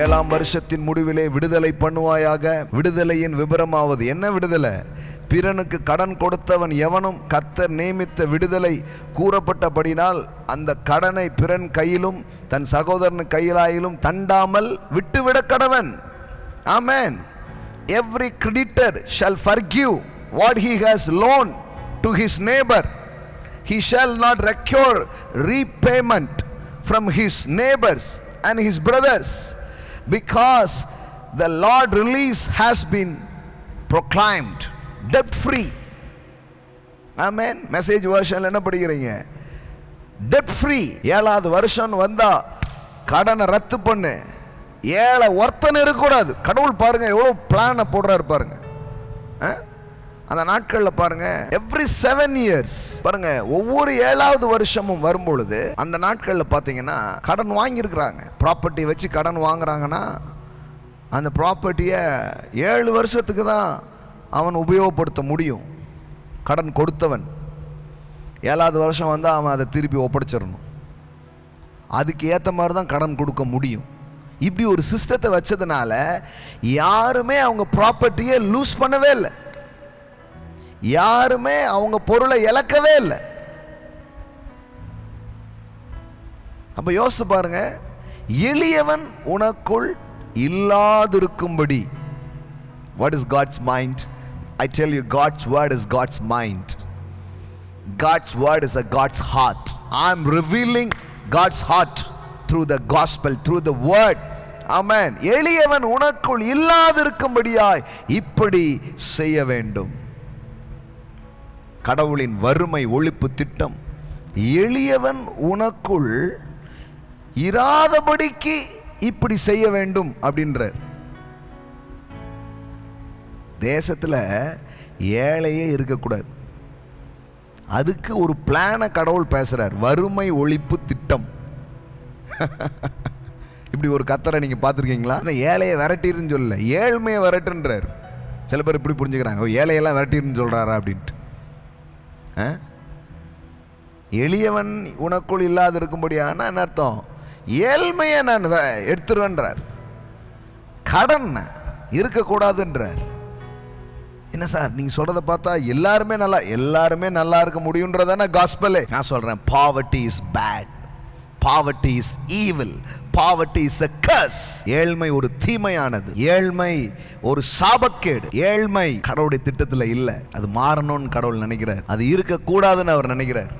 ஏழாம் வருஷத்தின் முடிவிலே விடுதலை பண்ணுவாயாக. விடுதலையின் விபரமாவது என்ன விடுதலை? பிறனுக்கு கடன் கொடுத்தவன் எவனும் கத்தர் நியமித்த விடுதலை கூறப்பட்டபடினால் அந்த கடனை பிறன் கையிலும் தன் சகோதரன் கையிலாயிலும் தண்டாமல் விட்டுவிட கடவன். Amen. Every creditor shall forgive what he has loan to his neighbour he shall not require repayment from his neighbours and his brothers because the Lord release has been proclaimed dept free amen message வெர்ஷன்ல என்ன படிக்கிறீங்க? டெப்ட் free ஏழாவது வருஷம் வந்தால் கடனை ரத்து பண்ணு. ஏழை ஒருத்தன் இருக்கக்கூடாது. கடவுள் பாருங்க எவ்வளோ பிளானை போடுறாரு பாருங்கள் ஆ? அந்த நாட்களில் பாருங்க எவ்ரி செவன் இயர்ஸ் பாருங்க ஒவ்வொரு ஏழாவது வருஷமும் வரும்பொழுது அந்த நாட்களில் பார்த்தீங்கன்னா கடன் வாங்கியிருக்கிறாங்க. ப்ராப்பர்ட்டி வச்சு கடன் வாங்குறாங்கன்னா அந்த ப்ராப்பர்ட்டியை ஏழு வருஷத்துக்கு தான் அவன் உபயோகப்படுத்த முடியும். கடன் கொடுத்தவன். ஏழாவது வருஷம் வந்தால் அவன் அதை திருப்பி ஒப்படைச்சிடணும். அதுக்கு ஏற்ற மாதிரி தான் கடன் கொடுக்க முடியும். இப்படி ஒரு சிஸ்டத்தை வச்சதுனால யாருமே அவங்க ப்ராப்பர்ட்டியை லூஸ் பண்ணவே இல்லை. யாருமே அவங்க பொருளை இழக்கவே இல்லை. அப்ப யோசிச்சு பாருங்க எளியவன் உனக்குள் இல்லாதிருக்கும்படி. What is God's mind I tell you God's word is God's mind God's word is a God's heart I am revealing God's heart through the gospel through the word amen எளியவன் உனக்குள் இல்லாதிருக்கும்படியாய் இப்படி செய்ய வேண்டும். கடவுளின் வறுமை ஒழிப்பு திட்டம். எளியவன் உனக்குள் இராதபடிக்கு இப்படி செய்ய வேண்டும் அப்படின்றார். தேசத்தில் ஏழையே இருக்கக்கூடாது. அதுக்கு ஒரு பிளானை கடவுள் பேசுறார். வறுமை ஒழிப்பு திட்டம். இப்படி ஒரு கத்தரை நீங்கள் பார்த்துருக்கீங்களா? ஏழையை விரட்டிருன்னு சொல்லல. ஏழ்மையை விரட்டுன்றார். சில பேர் இப்படி புரிஞ்சுக்கிறாங்க. ஏழையெல்லாம் விரட்டிருன்னு சொல்கிறாரா அப்படின்ட்டு. எளியவன் உனக்குள் இல்லாது இருக்கும்படியான என்ன அர்த்தம்? ஏழ்மையை நான் எடுத்துருவேன்றார். கடன் இருக்கக்கூடாதுன்றார். என்ன சார் நீங்கள் சொல்கிறத பார்த்தா எல்லாருமே நல்லா எல்லாருமே நல்லா இருக்க முடியுன்றதானே காஸ்பலே நான் சொல்கிறேன் poverty is bad poverty is evil poverty is a curse ஏழ்மை ஒரு தீமையானது. ஏழ்மை ஒரு சாபக்கேடு. ஏழ்மை கடவுளுடைய திட்டத்தில் இல்லை. அது மாறணும்னு கடவுள் நினைக்கிறார். அது இருக்கக்கூடாதுன்னு அவர் நினைக்கிறார்.